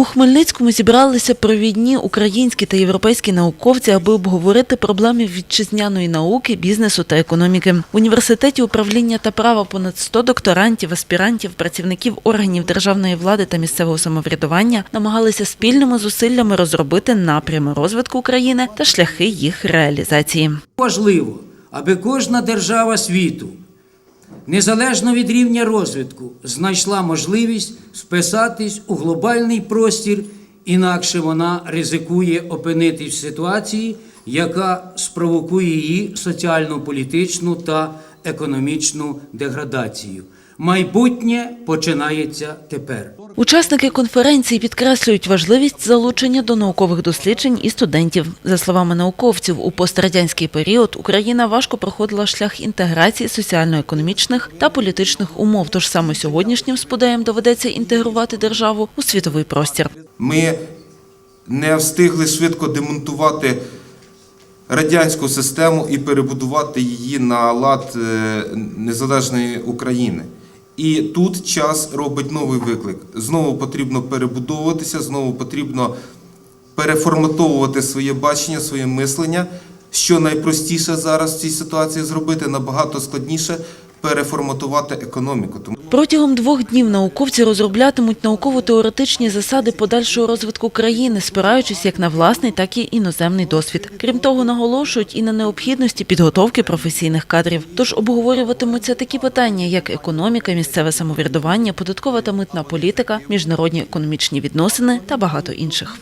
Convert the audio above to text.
У Хмельницькому зібралися провідні українські та європейські науковці, аби обговорити проблеми вітчизняної науки, бізнесу та економіки. В університеті управління та права понад 100 докторантів, аспірантів, працівників органів державної влади та місцевого самоврядування намагалися спільними зусиллями розробити напрями розвитку України та шляхи їх реалізації. Важливо, аби кожна держава світу, незалежно від рівня розвитку, знайшла можливість вписатись у глобальний простір, інакше вона ризикує опинитись в ситуації, яка спровокує її соціально-політичну та економічну деградацію. Майбутнє починається тепер. Учасники конференції підкреслюють важливість залучення до наукових досліджень і студентів. За словами науковців, у пострадянський період Україна важко проходила шлях інтеграції соціально-економічних та політичних умов. Тож саме сьогоднішнім сподеям доведеться інтегрувати державу у світовий простір. Ми не встигли швидко демонтувати радянську систему і перебудувати її на лад е, незалежної України. І тут час робить новий виклик. Знову потрібно перебудовуватися, знову потрібно переформатовувати своє бачення, своє мислення. Що найпростіше зараз в цій ситуації зробити, набагато складніше переформатувати економіку. Протягом двох днів науковці розроблятимуть науково-теоретичні засади подальшого розвитку країни, спираючись як на власний, так і іноземний досвід. Крім того, наголошують і на необхідності підготовки професійних кадрів. Тож обговорюватимуться такі питання, як економіка, місцеве самоврядування, податкова та митна політика, міжнародні економічні відносини та багато інших.